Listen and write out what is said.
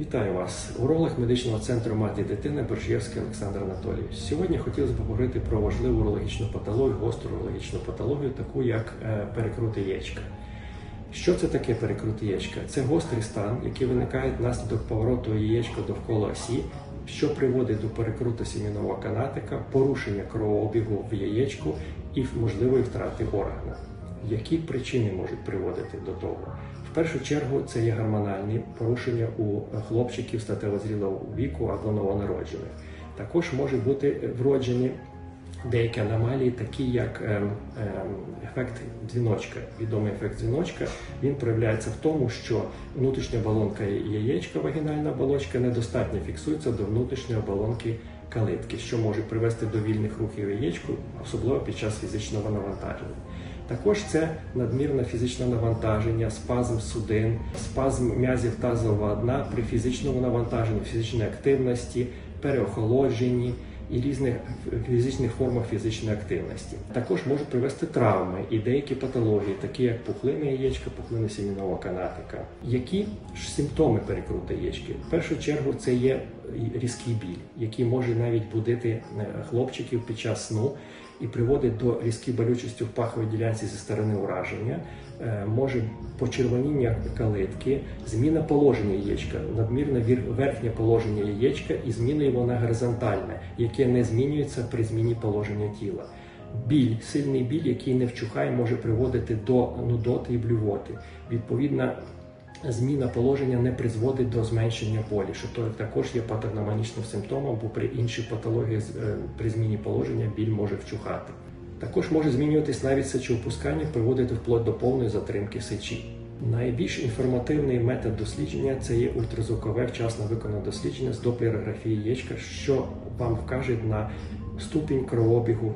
Вітаю вас, уролог медичного центру мати дитини Боржєвський Олександр Анатолійович. Сьогодні хотілося б поговорити про важливу урологічну патологію, гостру урологічну патологію, таку як е, перекрут яєчка. Що це таке перекрут яєчка? Це гострий стан, який виникає внаслідок повороту яєчка довкола осі, що приводить до перекруту сім'яного канатика, порушення кровообігу в яєчку і можливої втрати органа. Які причини можуть приводити до того? Першу чергу це є гормональні порушення у хлопчиків статево-зрілого віку або новонароджених. Також можуть бути вроджені деякі аномалії, такі як ем, ем, ефект дзвіночка. Відомий ефект дзвіночка він проявляється в тому, що внутрішня оболонка яєчка, вагінальна оболочка, недостатньо фіксується до внутрішньої оболонки калитки, що може привести до вільних рухів яєчку, особливо під час фізичного навантаження. Також це надмірне фізичне навантаження, спазм судин, спазм м'язів тазового дна при фізичному навантаженні, фізичній активності, переохолодженні і різних фізичних формах фізичної активності. Також можуть привести травми і деякі патології, такі як пухлини яєчка, пухлини сімейного канатика. Які ж симптоми перекруту яєчки? В першу чергу це є різкий біль, який може навіть будити е, хлопчиків під час сну і приводить до різкої болючості в паховій ділянці зі сторони ураження, Е, може почервоніння калитки, зміна положення яєчка, надмірне верхнє положення яєчка і зміна його на горизонтальне, яке не змінюється при зміні положення тіла. Біль, сильний біль, який не вчухає, може приводити до нудоти і блювоти. Відповідно, зміна положення не призводить до зменшення болі, що то також є патогномонічним симптомом, бо при іншій патології е, при зміні положення біль може вчухати. Також може змінюватись навіть сечовипускання, приводити вплоть до повної затримки сечі. Найбільш інформативний метод дослідження це є ультразвукове вчасно виконане дослідження з доплерографії яєчка, що вам вкаже на ступінь кровообігу